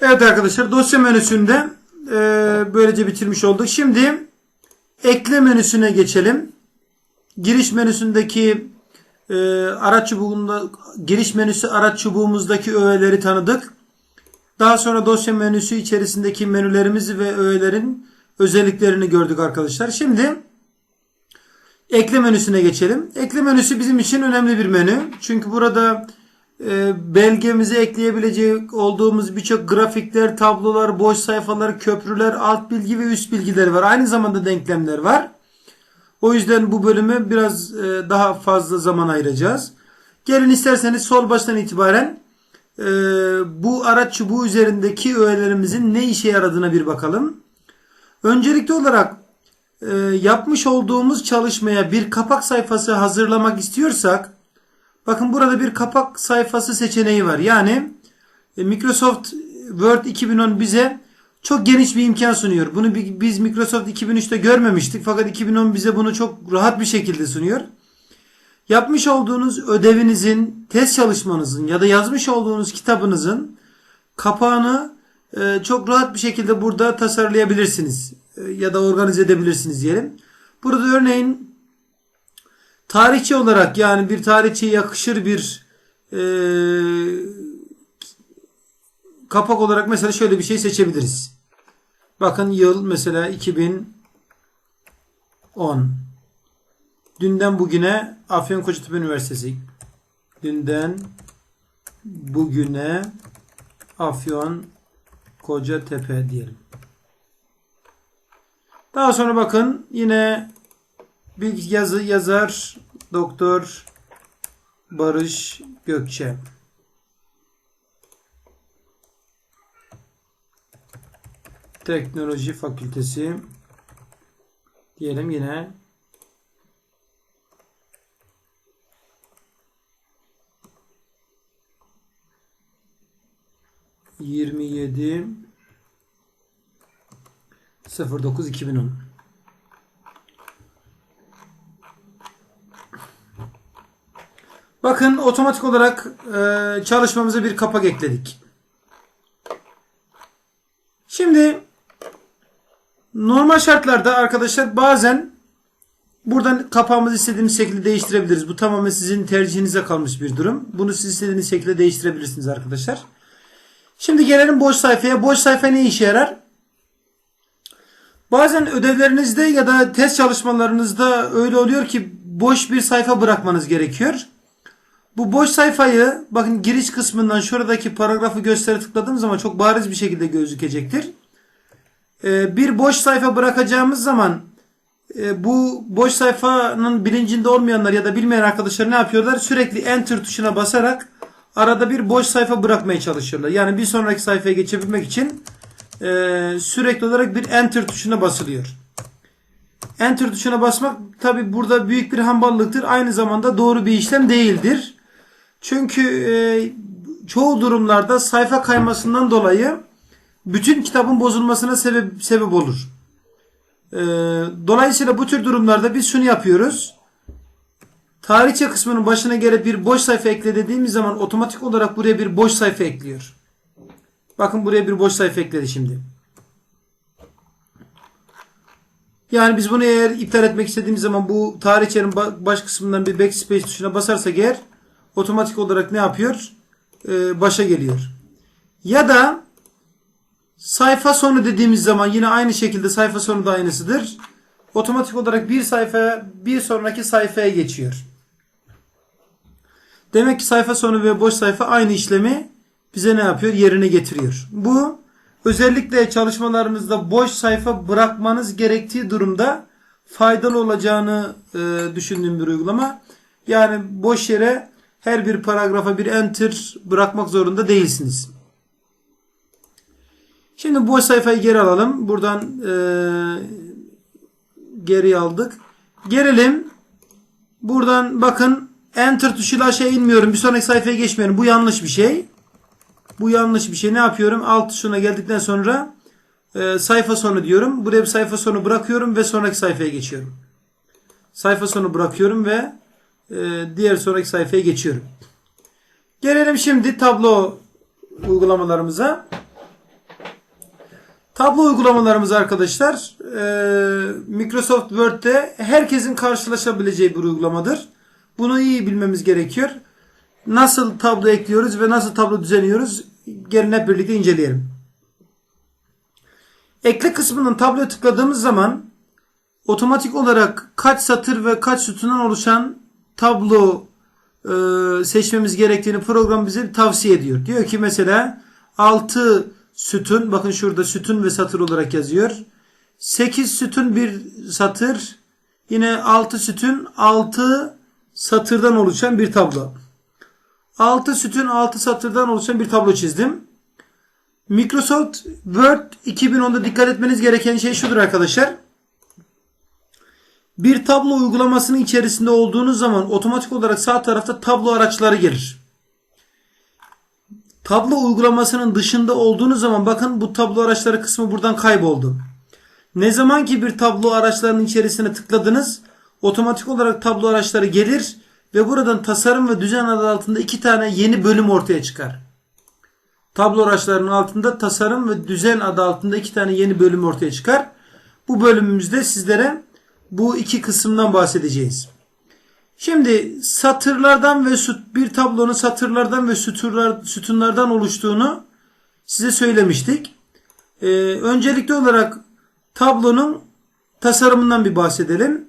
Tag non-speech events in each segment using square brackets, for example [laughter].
Evet arkadaşlar dosya menüsünde e, böylece bitirmiş olduk. Şimdi ekle menüsüne geçelim. Giriş menüsündeki e, araç çubuğunda giriş menüsü araç çubuğumuzdaki öğeleri tanıdık. Daha sonra dosya menüsü içerisindeki menülerimizi ve öğelerin özelliklerini gördük arkadaşlar. Şimdi ekle menüsüne geçelim. Ekle menüsü bizim için önemli bir menü. Çünkü burada e, belgemize ekleyebilecek olduğumuz birçok grafikler, tablolar, boş sayfalar, köprüler, alt bilgi ve üst bilgiler var. Aynı zamanda denklemler var. O yüzden bu bölüme biraz e, daha fazla zaman ayıracağız. Gelin isterseniz sol baştan itibaren e, bu araç çubuğu üzerindeki öğelerimizin ne işe yaradığına bir bakalım. Öncelikli olarak e, yapmış olduğumuz çalışmaya bir kapak sayfası hazırlamak istiyorsak bakın burada bir kapak sayfası seçeneği var. Yani e, Microsoft Word 2010 bize çok geniş bir imkan sunuyor. Bunu bi- biz Microsoft 2003'te görmemiştik fakat 2010 bize bunu çok rahat bir şekilde sunuyor. Yapmış olduğunuz ödevinizin, test çalışmanızın ya da yazmış olduğunuz kitabınızın kapağını çok rahat bir şekilde burada tasarlayabilirsiniz. E, ya da organize edebilirsiniz diyelim. Burada örneğin tarihçi olarak yani bir tarihçiye yakışır bir e, kapak olarak mesela şöyle bir şey seçebiliriz. Bakın yıl mesela 2010. Dünden bugüne Afyonkarahisar Üniversitesi. Dünden bugüne Afyon Kocatepe diyelim. Daha sonra bakın yine bir yazı yazar Doktor Barış Gökçe. Teknoloji Fakültesi diyelim yine yirmi yedi 09 2010 Bakın otomatik olarak e, çalışmamıza bir kapak ekledik. Şimdi normal şartlarda arkadaşlar bazen buradan kapağımızı istediğimiz şekilde değiştirebiliriz. Bu tamamen sizin tercihinize kalmış bir durum. Bunu siz istediğiniz şekilde değiştirebilirsiniz arkadaşlar. Şimdi gelelim boş sayfaya. Boş sayfa ne işe yarar? Bazen ödevlerinizde ya da test çalışmalarınızda öyle oluyor ki boş bir sayfa bırakmanız gerekiyor. Bu boş sayfayı bakın giriş kısmından şuradaki paragrafı göstere tıkladığım zaman çok bariz bir şekilde gözükecektir. Ee, bir boş sayfa bırakacağımız zaman e, bu boş sayfanın bilincinde olmayanlar ya da bilmeyen arkadaşlar ne yapıyorlar? Sürekli enter tuşuna basarak arada bir boş sayfa bırakmaya çalışıyorlar. Yani bir sonraki sayfaya geçebilmek için e, sürekli olarak bir enter tuşuna basılıyor. Enter tuşuna basmak tabi burada büyük bir hamballıktır. Aynı zamanda doğru bir işlem değildir. Çünkü e, çoğu durumlarda sayfa kaymasından dolayı bütün kitabın bozulmasına sebep, sebep olur. E, dolayısıyla bu tür durumlarda biz şunu yapıyoruz. Tarihçe kısmının başına gelip bir boş sayfa ekle dediğimiz zaman otomatik olarak buraya bir boş sayfa ekliyor. Bakın buraya bir boş sayfa ekledi şimdi. Yani biz bunu eğer iptal etmek istediğimiz zaman bu tarihçenin baş kısmından bir backspace tuşuna basarsak eğer otomatik olarak ne yapıyor? Ee, başa geliyor. Ya da sayfa sonu dediğimiz zaman yine aynı şekilde sayfa sonu da aynısıdır. Otomatik olarak bir sayfaya bir sonraki sayfaya geçiyor. Demek ki sayfa sonu ve boş sayfa aynı işlemi bize ne yapıyor? Yerine getiriyor. Bu özellikle çalışmalarınızda boş sayfa bırakmanız gerektiği durumda faydalı olacağını e, düşündüğüm bir uygulama. Yani boş yere her bir paragrafa bir enter bırakmak zorunda değilsiniz. Şimdi boş sayfayı geri alalım. Buradan e, geri aldık. Gelelim. Buradan bakın enter tuşuyla aşağı inmiyorum. Bir sonraki sayfaya geçmiyorum. Bu yanlış bir şey. Bu yanlış bir şey. Ne yapıyorum? Alt tuşuna geldikten sonra e, sayfa sonu diyorum. Buraya bir sayfa sonu bırakıyorum ve sonraki sayfaya geçiyorum. Sayfa sonu bırakıyorum ve e, diğer sonraki sayfaya geçiyorum. Gelelim şimdi tablo uygulamalarımıza. Tablo uygulamalarımız arkadaşlar e, Microsoft Word'de herkesin karşılaşabileceği bir uygulamadır. Bunu iyi bilmemiz gerekiyor. Nasıl tablo ekliyoruz ve nasıl tablo düzenliyoruz? Gelin hep birlikte inceleyelim. Ekle kısmının tabloya tıkladığımız zaman otomatik olarak kaç satır ve kaç sütundan oluşan tablo e, seçmemiz gerektiğini program bize tavsiye ediyor. Diyor ki mesela 6 sütun bakın şurada sütun ve satır olarak yazıyor. 8 sütun bir satır yine 6 sütun 6 satırdan oluşan bir tablo. 6 sütun 6 satırdan oluşan bir tablo çizdim. Microsoft Word 2010'da dikkat etmeniz gereken şey şudur arkadaşlar. Bir tablo uygulamasının içerisinde olduğunuz zaman otomatik olarak sağ tarafta tablo araçları gelir. Tablo uygulamasının dışında olduğunuz zaman bakın bu tablo araçları kısmı buradan kayboldu. Ne zaman ki bir tablo araçlarının içerisine tıkladınız otomatik olarak tablo araçları gelir ve buradan tasarım ve düzen adı altında iki tane yeni bölüm ortaya çıkar. Tablo araçlarının altında tasarım ve düzen adı altında iki tane yeni bölüm ortaya çıkar. Bu bölümümüzde sizlere bu iki kısımdan bahsedeceğiz. Şimdi satırlardan ve bir tablonun satırlardan ve sütunlar, sütunlardan oluştuğunu size söylemiştik. Ee, öncelikli olarak tablonun tasarımından bir bahsedelim.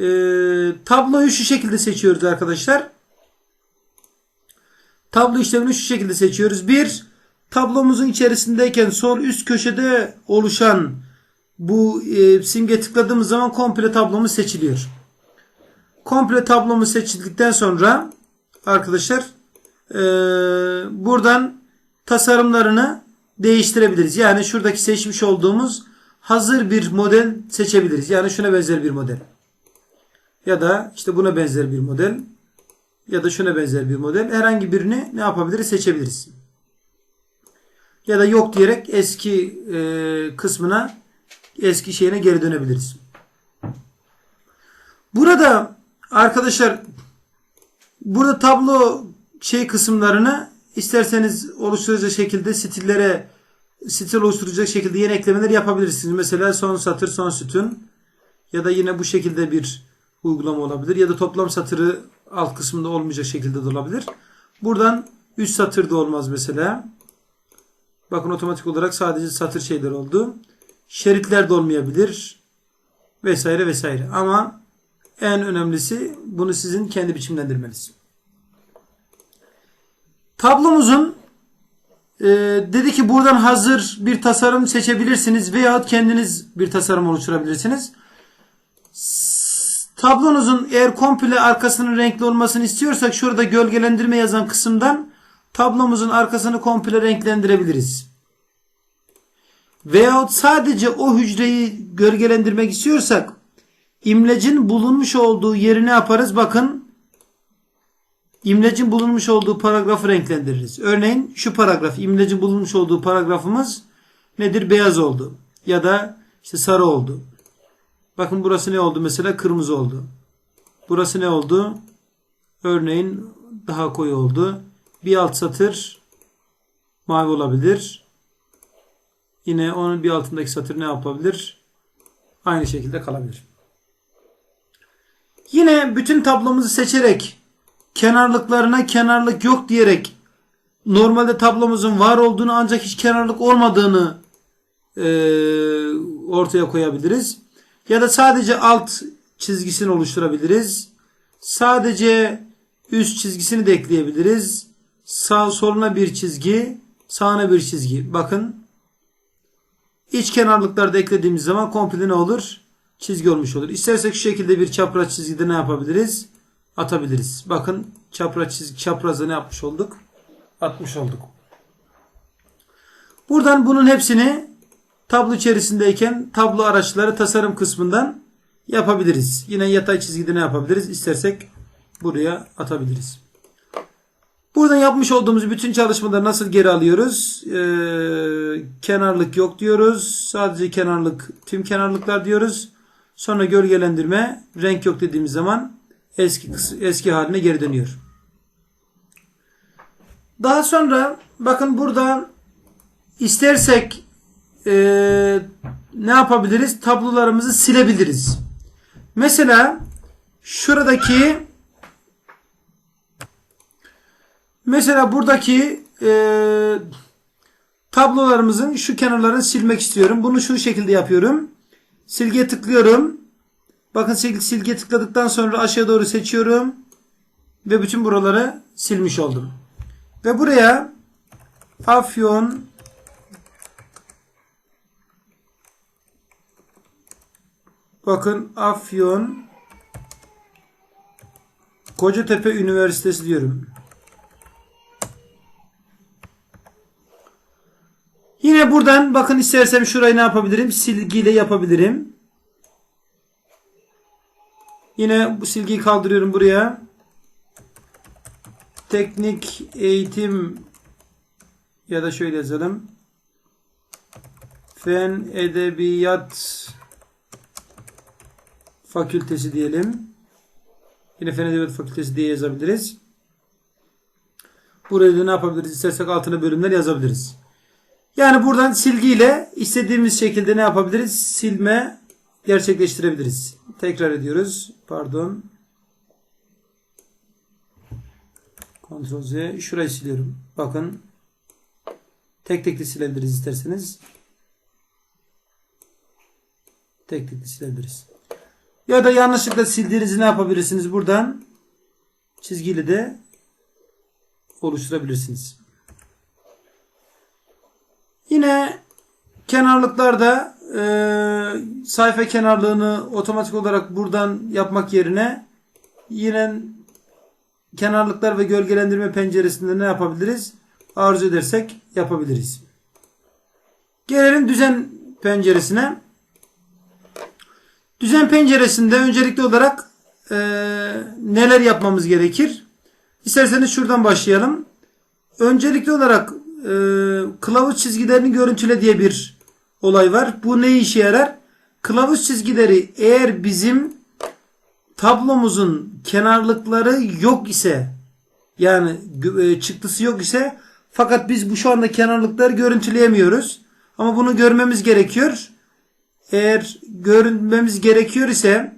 Ee, tabloyu şu şekilde seçiyoruz arkadaşlar. Tablo işlemini şu şekilde seçiyoruz. Bir, tablomuzun içerisindeyken sol üst köşede oluşan bu e, simge tıkladığımız zaman komple tablomuz seçiliyor. Komple tablomuz seçildikten sonra arkadaşlar e, buradan tasarımlarını değiştirebiliriz. Yani şuradaki seçmiş olduğumuz hazır bir model seçebiliriz. Yani şuna benzer bir model. Ya da işte buna benzer bir model. Ya da şuna benzer bir model. Herhangi birini ne yapabiliriz? Seçebiliriz. Ya da yok diyerek eski e, kısmına eski şeyine geri dönebiliriz. Burada arkadaşlar burada tablo şey kısımlarını isterseniz oluşturacak şekilde stillere stil oluşturacak şekilde yeni eklemeler yapabilirsiniz. Mesela son satır son sütun ya da yine bu şekilde bir uygulama olabilir ya da toplam satırı alt kısmında olmayacak şekilde de olabilir. Buradan üst satır da olmaz mesela. Bakın otomatik olarak sadece satır şeyler oldu. Şeritler de olmayabilir. Vesaire vesaire. Ama en önemlisi bunu sizin kendi biçimlendirmeniz. Tablomuzun e, dedi ki buradan hazır bir tasarım seçebilirsiniz veyahut kendiniz bir tasarım oluşturabilirsiniz. Tablonuzun eğer komple arkasının renkli olmasını istiyorsak şurada gölgelendirme yazan kısımdan tablomuzun arkasını komple renklendirebiliriz. Veyahut sadece o hücreyi gölgelendirmek istiyorsak imlecin bulunmuş olduğu yeri ne yaparız? Bakın imlecin bulunmuş olduğu paragrafı renklendiririz. Örneğin şu paragraf imlecin bulunmuş olduğu paragrafımız nedir? Beyaz oldu. Ya da işte sarı oldu. Bakın burası ne oldu mesela? Kırmızı oldu. Burası ne oldu? Örneğin daha koyu oldu. Bir alt satır mavi olabilir. Yine onun bir altındaki satır ne yapabilir? Aynı şekilde kalabilir. Yine bütün tablomuzu seçerek kenarlıklarına kenarlık yok diyerek normalde tablomuzun var olduğunu ancak hiç kenarlık olmadığını e, ortaya koyabiliriz. Ya da sadece alt çizgisini oluşturabiliriz. Sadece üst çizgisini de ekleyebiliriz. Sağ soluna bir çizgi, sağına bir çizgi. Bakın iç kenarlıklarda eklediğimiz zaman komple ne olur? Çizgi olmuş olur. İstersek şu şekilde bir çapraz çizgide ne yapabiliriz? Atabiliriz. Bakın çapraz çizgi çaprazda ne yapmış olduk? Atmış olduk. Buradan bunun hepsini tablo içerisindeyken tablo araçları tasarım kısmından yapabiliriz. Yine yatay çizgide ne yapabiliriz? İstersek buraya atabiliriz. Buradan yapmış olduğumuz bütün çalışmaları nasıl geri alıyoruz? Ee, kenarlık yok diyoruz. Sadece kenarlık, tüm kenarlıklar diyoruz. Sonra gölgelendirme, renk yok dediğimiz zaman eski eski haline geri dönüyor. Daha sonra bakın burada istersek eee, ne yapabiliriz? Tablolarımızı silebiliriz. Mesela şuradaki mesela buradaki eee, tablolarımızın şu kenarlarını silmek istiyorum. Bunu şu şekilde yapıyorum. Silgiye tıklıyorum. Bakın sil silgiye tıkladıktan sonra aşağı doğru seçiyorum. Ve bütün buraları silmiş oldum. Ve buraya Afyon Bakın Afyon Kocatepe Üniversitesi diyorum. Yine buradan bakın istersem şurayı ne yapabilirim? Silgiyle yapabilirim. Yine bu silgiyi kaldırıyorum buraya. Teknik eğitim ya da şöyle yazalım. Fen Edebiyat Fakültesi diyelim. Yine Fen Edebiyat Fakültesi diye yazabiliriz. Buraya da ne yapabiliriz? İstersek altına bölümler yazabiliriz. Yani buradan silgiyle istediğimiz şekilde ne yapabiliriz? Silme gerçekleştirebiliriz. Tekrar ediyoruz. Pardon. Ctrl Z. Şurayı siliyorum. Bakın. Tek tek de silebiliriz isterseniz. Tek tek de silebiliriz. Ya da yanlışlıkla sildiğinizi ne yapabilirsiniz? Buradan çizgiyle de oluşturabilirsiniz. Yine kenarlıklarda e, sayfa kenarlığını otomatik olarak buradan yapmak yerine yine kenarlıklar ve gölgelendirme penceresinde ne yapabiliriz? Arzu edersek yapabiliriz. Gelelim düzen penceresine. Düzen penceresinde öncelikli olarak e, neler yapmamız gerekir? İsterseniz şuradan başlayalım. Öncelikli olarak e, kılavuz çizgilerini görüntüle diye bir olay var. Bu ne işe yarar? Kılavuz çizgileri eğer bizim tablomuzun kenarlıkları yok ise yani e, çıktısı yok ise fakat biz bu şu anda kenarlıkları görüntüleyemiyoruz. Ama bunu görmemiz gerekiyor. Eğer görünmemiz gerekiyor ise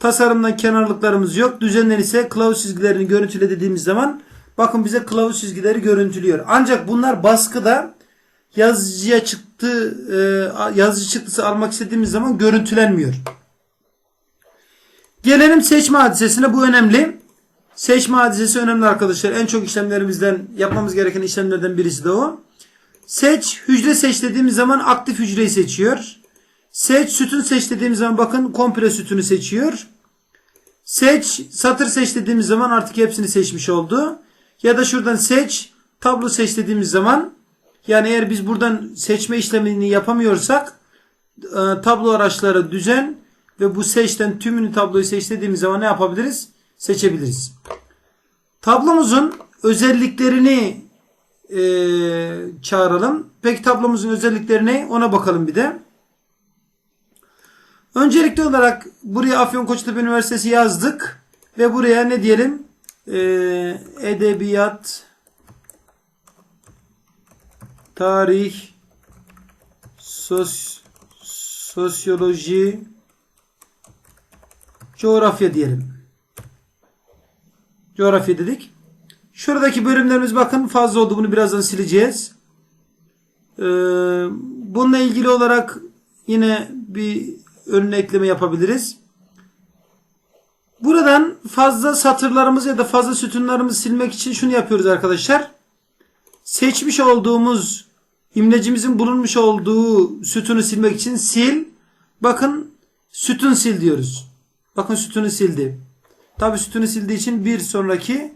tasarımdan kenarlıklarımız yok. Düzenden ise kılavuz çizgilerini görüntüle dediğimiz zaman bakın bize kılavuz çizgileri görüntülüyor. Ancak bunlar baskıda yazıcıya çıktı e, yazıcı çıktısı almak istediğimiz zaman görüntülenmiyor. Gelelim seçme hadisesine. Bu önemli. Seçme hadisesi önemli arkadaşlar. En çok işlemlerimizden yapmamız gereken işlemlerden birisi de o. Seç, hücre seç dediğimiz zaman aktif hücreyi seçiyor. Seç, sütun seç dediğimiz zaman bakın komple sütunu seçiyor. Seç, satır seç dediğimiz zaman artık hepsini seçmiş oldu. Ya da şuradan seç, tablo seç dediğimiz zaman yani eğer biz buradan seçme işlemini yapamıyorsak e, tablo araçları düzen ve bu seçten tümünü tabloyu seç dediğimiz zaman ne yapabiliriz? Seçebiliriz. Tablomuzun özelliklerini e, çağıralım. Peki tablomuzun özellikleri ne? Ona bakalım bir de. Öncelikli olarak buraya Afyonkarahisar Üniversitesi yazdık. Ve buraya ne diyelim? E, edebiyat, tarih, sos, sosyoloji, coğrafya diyelim. Coğrafya dedik. Şuradaki bölümlerimiz bakın fazla oldu. Bunu birazdan sileceğiz. Ee, bununla ilgili olarak yine bir önüne ekleme yapabiliriz. Buradan fazla satırlarımızı ya da fazla sütunlarımızı silmek için şunu yapıyoruz arkadaşlar. Seçmiş olduğumuz imlecimizin bulunmuş olduğu sütunu silmek için sil. Bakın sütun sil diyoruz. Bakın sütunu sildi. Tabi sütunu sildiği için bir sonraki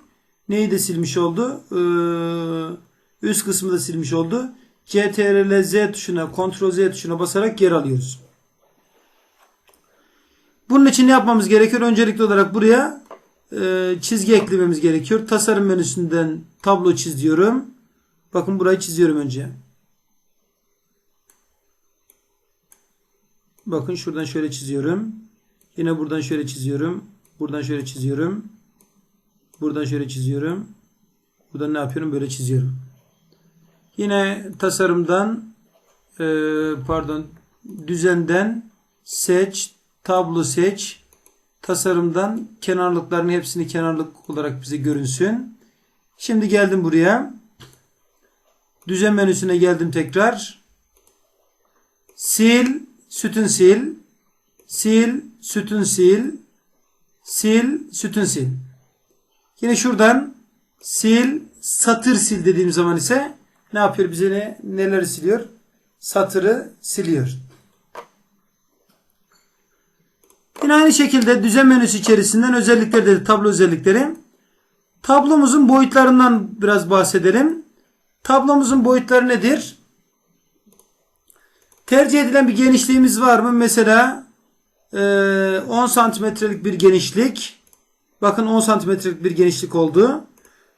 neyi de silmiş oldu? Ee, üst kısmı da silmiş oldu. CTRL Z tuşuna, Ctrl Z tuşuna basarak yer alıyoruz. Bunun için ne yapmamız gerekiyor? Öncelikli olarak buraya e, çizgi eklememiz gerekiyor. Tasarım menüsünden tablo çiz diyorum. Bakın burayı çiziyorum önce. Bakın şuradan şöyle çiziyorum. Yine buradan şöyle çiziyorum. Buradan şöyle çiziyorum. Buradan şöyle çiziyorum. Buradan ne yapıyorum? Böyle çiziyorum. Yine tasarımdan e, pardon düzenden seç, tablo seç. Tasarımdan kenarlıkların hepsini kenarlık olarak bize görünsün. Şimdi geldim buraya. Düzen menüsüne geldim tekrar. Sil, sütun sil. Sil, sütun sil. Sil, sütun sil. Yine şuradan sil, satır sil dediğim zaman ise ne yapıyor bize ne, neleri siliyor? Satırı siliyor. Yine aynı şekilde düzen menüsü içerisinden özellikler dedi tablo özellikleri. Tablomuzun boyutlarından biraz bahsedelim. Tablomuzun boyutları nedir? Tercih edilen bir genişliğimiz var mı? Mesela e, 10 santimetrelik bir genişlik. Bakın 10 santimetrelik bir genişlik oldu.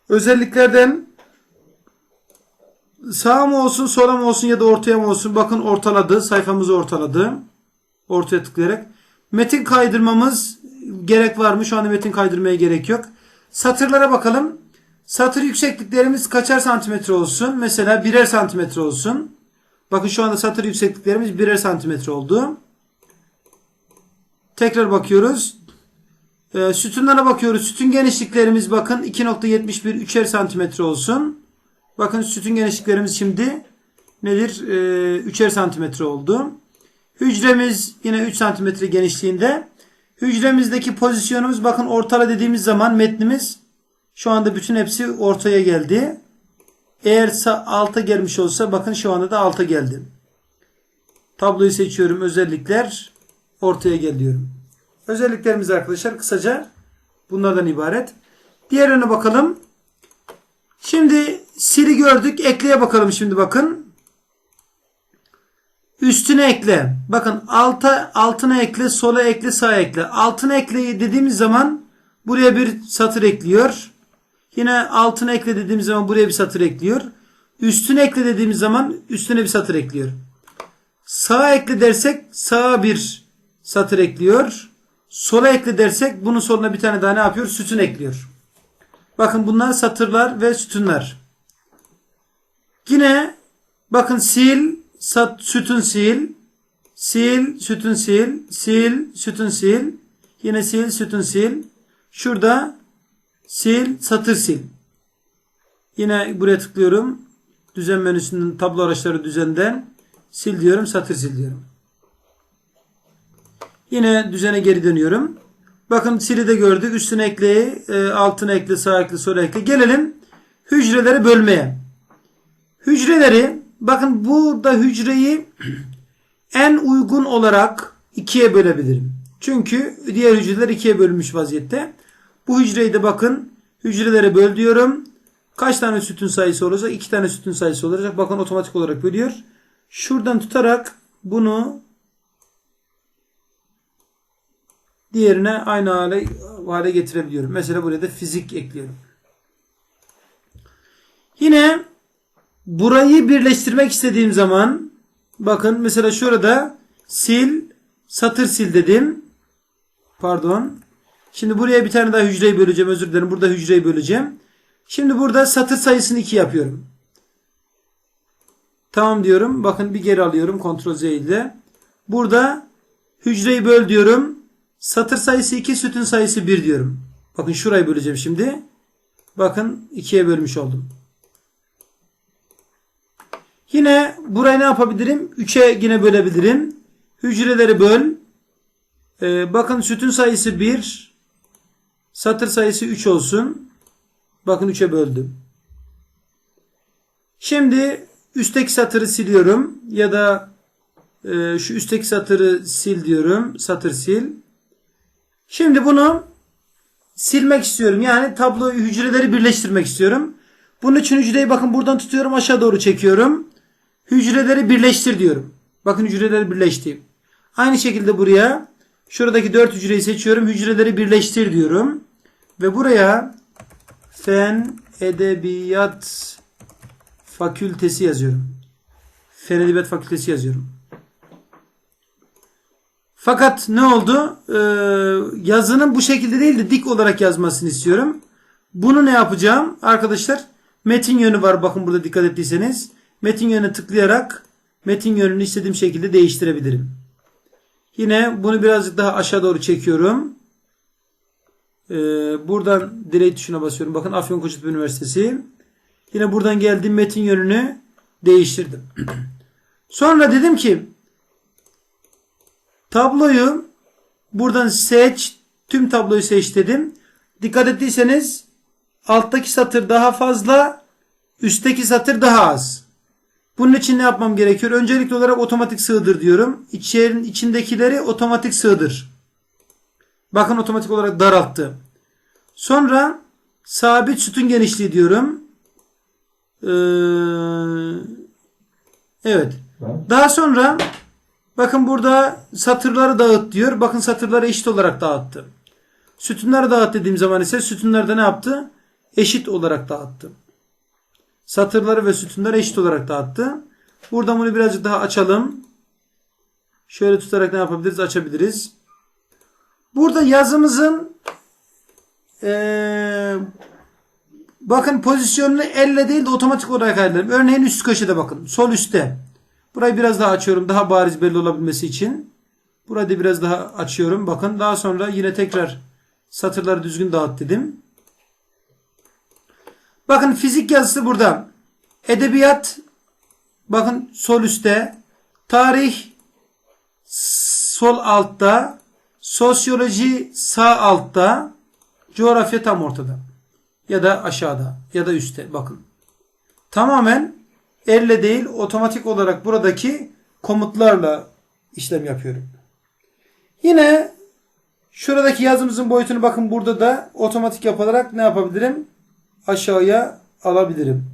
Özelliklerden sağ mı olsun, sola mı olsun ya da ortaya mı olsun? Bakın ortaladı. Sayfamızı ortaladı. Ortaya tıklayarak. Metin kaydırmamız gerek var mı? Şu anda metin kaydırmaya gerek yok. Satırlara bakalım. Satır yüksekliklerimiz kaçar santimetre olsun? Mesela birer santimetre olsun. Bakın şu anda satır yüksekliklerimiz birer santimetre oldu. Tekrar bakıyoruz. E, sütunlara bakıyoruz. Sütun genişliklerimiz bakın 2.71 üçer santimetre olsun. Bakın sütun genişliklerimiz şimdi nedir? E, üçer santimetre oldu. Hücremiz yine 3 santimetre genişliğinde. Hücremizdeki pozisyonumuz bakın ortala dediğimiz zaman metnimiz şu anda bütün hepsi ortaya geldi. Eğer alta gelmiş olsa bakın şu anda da alta geldi. Tabloyu seçiyorum. Özellikler ortaya gel diyorum. Özelliklerimiz arkadaşlar kısaca bunlardan ibaret. Diğerine bakalım. Şimdi sili gördük. Ekleye bakalım şimdi bakın. Üstüne ekle. Bakın alta altına ekle, sola ekle, sağa ekle. Altına ekle dediğimiz zaman buraya bir satır ekliyor. Yine altına ekle dediğimiz zaman buraya bir satır ekliyor. Üstüne ekle dediğimiz zaman üstüne bir satır ekliyor. Sağa ekle dersek sağa bir satır ekliyor. Sola ekle dersek bunun soluna bir tane daha ne yapıyor? Sütun ekliyor. Bakın bunlar satırlar ve sütunlar. Yine bakın sil, sat, sütun sil, sil, sütun sil, sil, sütun sil, yine sil, sütun sil. Şurada sil, satır sil. Yine buraya tıklıyorum. Düzen menüsünün tablo araçları düzenden sil diyorum, satır sil diyorum. Yine düzene geri dönüyorum. Bakın sili de gördük. Üstüne ekleyi, e, altına ekle, sağ ekle, sola ekle. Gelelim hücreleri bölmeye. Hücreleri bakın burada hücreyi en uygun olarak ikiye bölebilirim. Çünkü diğer hücreler ikiye bölünmüş vaziyette. Bu hücreyi de bakın hücrelere böl diyorum. Kaç tane sütun sayısı olacak? İki tane sütun sayısı olacak. Bakın otomatik olarak bölüyor. Şuradan tutarak bunu diğerine aynı hale, hale getirebiliyorum. Mesela buraya da fizik ekliyorum. Yine burayı birleştirmek istediğim zaman bakın mesela şurada sil satır sil dedim. Pardon. Şimdi buraya bir tane daha hücreyi böleceğim. Özür dilerim. Burada hücreyi böleceğim. Şimdi burada satır sayısını 2 yapıyorum. Tamam diyorum. Bakın bir geri alıyorum. Ctrl Z ile. Burada hücreyi böl diyorum. Satır sayısı 2, sütun sayısı 1 diyorum. Bakın şurayı böleceğim şimdi. Bakın 2'ye bölmüş oldum. Yine burayı ne yapabilirim? 3'e yine bölebilirim. Hücreleri böl. Ee, bakın sütun sayısı 1. Satır sayısı 3 olsun. Bakın 3'e böldüm. Şimdi üstteki satırı siliyorum. Ya da e, şu üstteki satırı sil diyorum. Satır sil. Şimdi bunu silmek istiyorum. Yani tablo hücreleri birleştirmek istiyorum. Bunun için hücreyi bakın buradan tutuyorum aşağı doğru çekiyorum. Hücreleri birleştir diyorum. Bakın hücreleri birleşti. Aynı şekilde buraya şuradaki 4 hücreyi seçiyorum. Hücreleri birleştir diyorum. Ve buraya Fen Edebiyat Fakültesi yazıyorum. Fen Edebiyat Fakültesi yazıyorum. Fakat ne oldu? Ee, yazının bu şekilde değil de dik olarak yazmasını istiyorum. Bunu ne yapacağım? Arkadaşlar metin yönü var. Bakın burada dikkat ettiyseniz. Metin yönüne tıklayarak metin yönünü istediğim şekilde değiştirebilirim. Yine bunu birazcık daha aşağı doğru çekiyorum. Ee, buradan delete tuşuna basıyorum. Bakın Afyonkarahisar Üniversitesi. Yine buradan geldiğim metin yönünü değiştirdim. [clears throat] Sonra dedim ki tabloyu buradan seç tüm tabloyu seç dedim. Dikkat ettiyseniz alttaki satır daha fazla üstteki satır daha az. Bunun için ne yapmam gerekiyor? Öncelikli olarak otomatik sığdır diyorum. İçerinin içindekileri otomatik sığdır. Bakın otomatik olarak daralttı. Sonra sabit sütun genişliği diyorum. Ee, evet. Daha sonra bakın burada satırları dağıt diyor. Bakın satırları eşit olarak dağıttı. Sütunları dağıt dediğim zaman ise sütunları da ne yaptı? Eşit olarak dağıttı. Satırları ve sütunları eşit olarak dağıttı. Buradan bunu birazcık daha açalım. Şöyle tutarak ne yapabiliriz? Açabiliriz. Burada yazımızın ee, bakın pozisyonunu elle değil de otomatik olarak ayarlarım. Örneğin üst köşede bakın. Sol üstte. Burayı biraz daha açıyorum. Daha bariz belli olabilmesi için. Burayı da biraz daha açıyorum. Bakın daha sonra yine tekrar satırları düzgün dağıt dedim. Bakın fizik yazısı burada. Edebiyat bakın sol üstte. Tarih sol altta. Sosyoloji sağ altta. Coğrafya tam ortada. Ya da aşağıda. Ya da üstte. Bakın. Tamamen elle değil otomatik olarak buradaki komutlarla işlem yapıyorum. Yine şuradaki yazımızın boyutunu bakın burada da otomatik yaparak ne yapabilirim? Aşağıya alabilirim.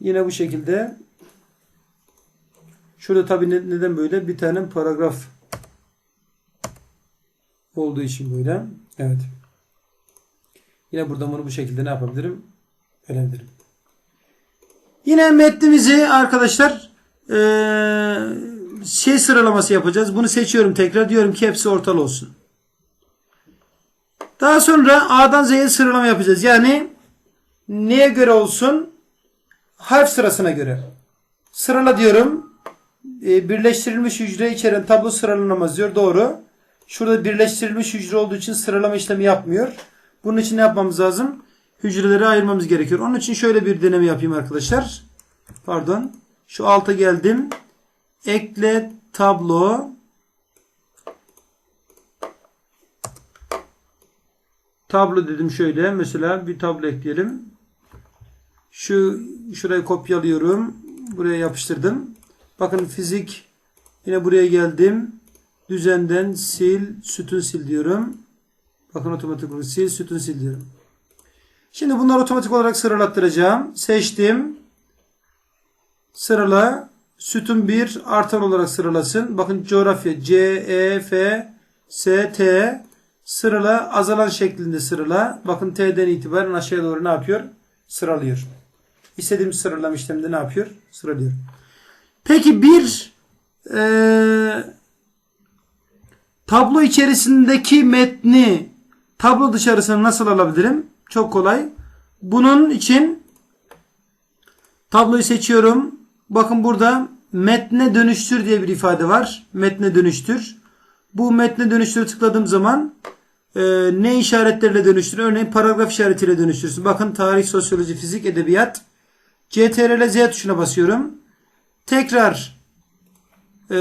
Yine bu şekilde şurada tabi neden böyle bir tane paragraf olduğu için böyle. Evet. Yine buradan bunu bu şekilde ne yapabilirim? Verebilirim. Yine metnimizi arkadaşlar ee, şey sıralaması yapacağız. Bunu seçiyorum tekrar. Diyorum ki hepsi ortalı olsun. Daha sonra A'dan Z'ye sıralama yapacağız. Yani neye göre olsun? Harf sırasına göre. Sırala diyorum. E, birleştirilmiş hücre içeren tablo sıralanamaz diyor. Doğru. Şurada birleştirilmiş hücre olduğu için sıralama işlemi yapmıyor. Bunun için ne yapmamız lazım? Hücreleri ayırmamız gerekiyor. Onun için şöyle bir deneme yapayım arkadaşlar. Pardon. Şu alta geldim. Ekle tablo. Tablo dedim şöyle. Mesela bir tablo ekleyelim. Şu şurayı kopyalıyorum. Buraya yapıştırdım. Bakın fizik yine buraya geldim. Düzenden sil, sütun sil diyorum. Bakın otomatik olarak sil, sütun sil diyorum. Şimdi bunları otomatik olarak sıralattıracağım. Seçtim. Sırala. Sütun 1 artar olarak sıralasın. Bakın coğrafya C, E, F, S, T sırala azalan şeklinde sırala. Bakın T'den itibaren aşağıya doğru ne yapıyor? Sıralıyor. İstediğim sıralama işleminde ne yapıyor? Sıralıyor. Peki bir e, tablo içerisindeki metni tablo dışarısına nasıl alabilirim? Çok kolay. Bunun için tabloyu seçiyorum. Bakın burada metne dönüştür diye bir ifade var. Metne dönüştür. Bu metne dönüştür tıkladığım zaman e, ne işaretlerle dönüştür? Örneğin paragraf işaretiyle dönüştürsün. Bakın tarih, sosyoloji, fizik, edebiyat. CTRL Z tuşuna basıyorum. Tekrar e,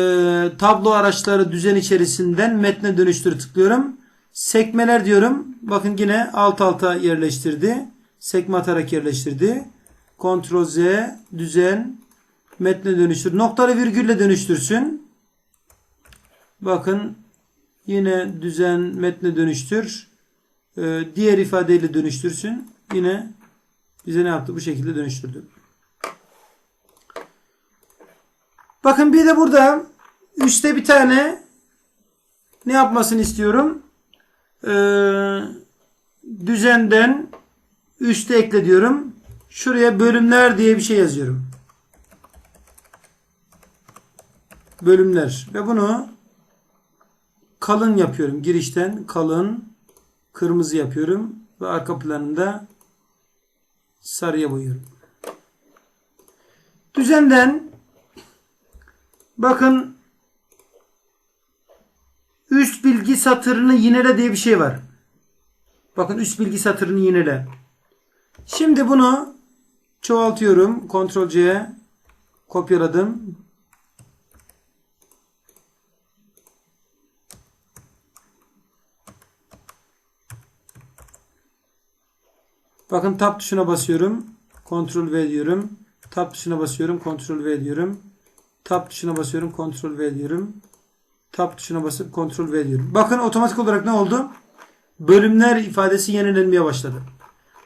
tablo araçları düzen içerisinden metne dönüştür tıklıyorum. Sekmeler diyorum. Bakın yine alt alta yerleştirdi. Sekme atarak yerleştirdi. Ctrl Z düzen metne dönüştür. Noktalı virgülle dönüştürsün. Bakın yine düzen metne dönüştür. Ee, diğer ifadeyle dönüştürsün. Yine bize ne yaptı? Bu şekilde dönüştürdü. Bakın bir de burada üstte bir tane ne yapmasını istiyorum? Ee, düzenden üste ekle diyorum. Şuraya bölümler diye bir şey yazıyorum. bölümler ve bunu kalın yapıyorum. Girişten kalın kırmızı yapıyorum ve arka planında sarıya boyuyorum. Düzenden bakın üst bilgi satırını yinele diye bir şey var. Bakın üst bilgi satırını yinele. Şimdi bunu çoğaltıyorum. Ctrl C kopyaladım. Bakın tab tuşuna basıyorum. Ctrl V diyorum. Tab tuşuna basıyorum. Ctrl V diyorum. Tab tuşuna basıyorum. Ctrl V diyorum. Tab tuşuna basıp Ctrl V diyorum. Bakın otomatik olarak ne oldu? Bölümler ifadesi yenilenmeye başladı.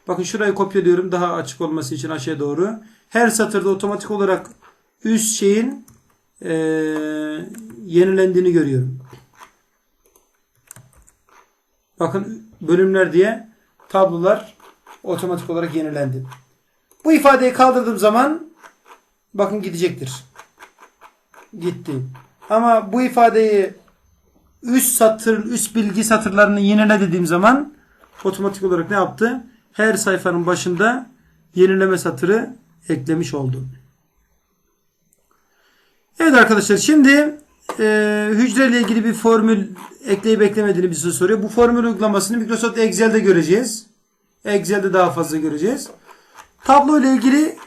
Bakın şurayı kopyalıyorum daha açık olması için aşağıya doğru. Her satırda otomatik olarak üst şeyin eee, yenilendiğini görüyorum. Bakın bölümler diye tablolar otomatik olarak yenilendi. Bu ifadeyi kaldırdığım zaman bakın gidecektir. Gitti. Ama bu ifadeyi üst satır, üst bilgi satırlarını yenile dediğim zaman otomatik olarak ne yaptı? Her sayfanın başında yenileme satırı eklemiş oldu. Evet arkadaşlar şimdi e, hücreyle ilgili bir formül ekleyip eklemediğini bize soruyor. Bu formül uygulamasını Microsoft Excel'de göreceğiz. Excel'de daha fazla göreceğiz. Tablo ile ilgili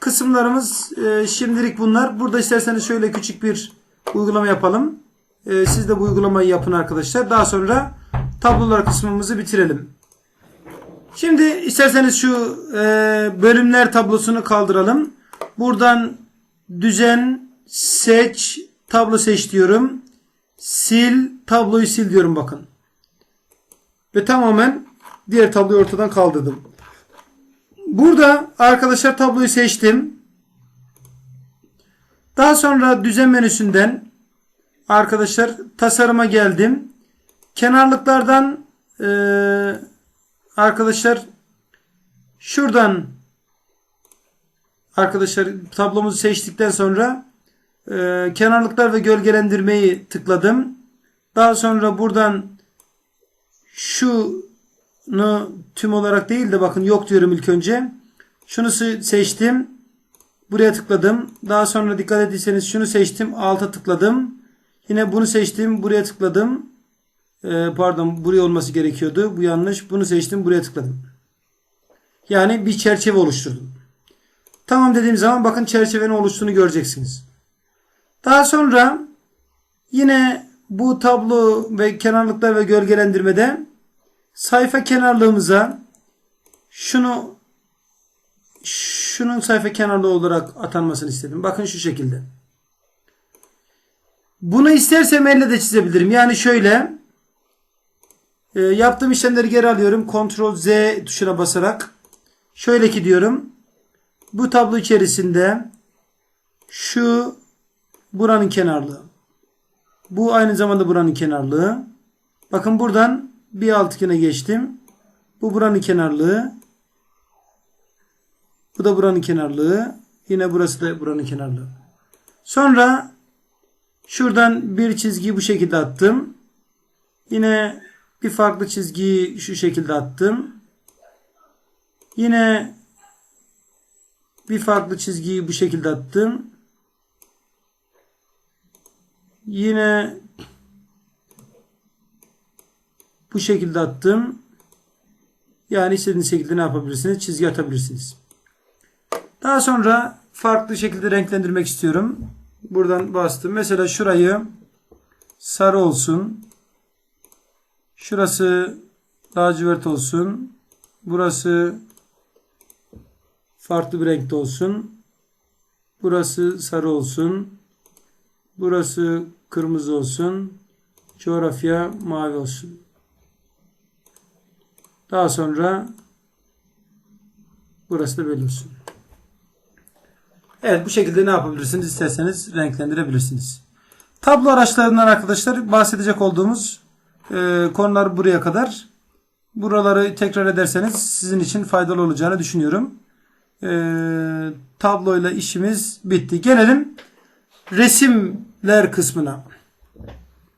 kısımlarımız e, şimdilik bunlar. Burada isterseniz şöyle küçük bir uygulama yapalım. E, siz de bu uygulamayı yapın arkadaşlar. Daha sonra tablolar kısmımızı bitirelim. Şimdi isterseniz şu e, bölümler tablosunu kaldıralım. Buradan düzen, seç, tablo seç diyorum. Sil, tabloyu sil diyorum bakın. Ve tamamen diğer tabloyu ortadan kaldırdım. Burada arkadaşlar tabloyu seçtim. Daha sonra düzen menüsünden arkadaşlar tasarıma geldim. Kenarlıklardan eee arkadaşlar şuradan arkadaşlar tablomuzu seçtikten sonra e, kenarlıklar ve gölgelendirmeyi tıkladım. Daha sonra buradan şunu tüm olarak değil de bakın yok diyorum ilk önce. Şunu se- seçtim. Buraya tıkladım. Daha sonra dikkat ettiyseniz şunu seçtim. Alta tıkladım. Yine bunu seçtim. Buraya tıkladım. Ee, pardon buraya olması gerekiyordu. Bu yanlış. Bunu seçtim. Buraya tıkladım. Yani bir çerçeve oluşturdum. Tamam dediğim zaman bakın çerçevenin oluştuğunu göreceksiniz. Daha sonra yine bu tablo ve kenarlıklar ve gölgelendirmede sayfa kenarlığımıza şunu şunun sayfa kenarlığı olarak atanmasını istedim. Bakın şu şekilde. Bunu istersem elle de çizebilirim. Yani şöyle e, yaptığım işlemleri geri alıyorum. Ctrl Z tuşuna basarak şöyle ki diyorum. Bu tablo içerisinde şu buranın kenarlığı. Bu aynı zamanda buranın kenarlığı. Bakın buradan bir altıgene geçtim. Bu buranın kenarlığı. Bu da buranın kenarlığı. Yine burası da buranın kenarlığı. Sonra şuradan bir çizgiyi bu şekilde attım. Yine bir farklı çizgiyi şu şekilde attım. Yine bir farklı çizgiyi bu şekilde attım. Yine bu şekilde attım. Yani istediğiniz şekilde ne yapabilirsiniz? Çizgi atabilirsiniz. Daha sonra farklı şekilde renklendirmek istiyorum. Buradan bastım. Mesela şurayı sarı olsun. Şurası lacivert olsun. Burası farklı bir renkte olsun. Burası sarı olsun. Burası kırmızı olsun. Coğrafya mavi olsun. Daha sonra burası da böyle olsun. Evet bu şekilde ne yapabilirsiniz? İsterseniz renklendirebilirsiniz. Tablo araçlarından arkadaşlar bahsedecek olduğumuz e, konular buraya kadar. Buraları tekrar ederseniz sizin için faydalı olacağını düşünüyorum. E, tabloyla işimiz bitti. Gelelim resim ler kısmına.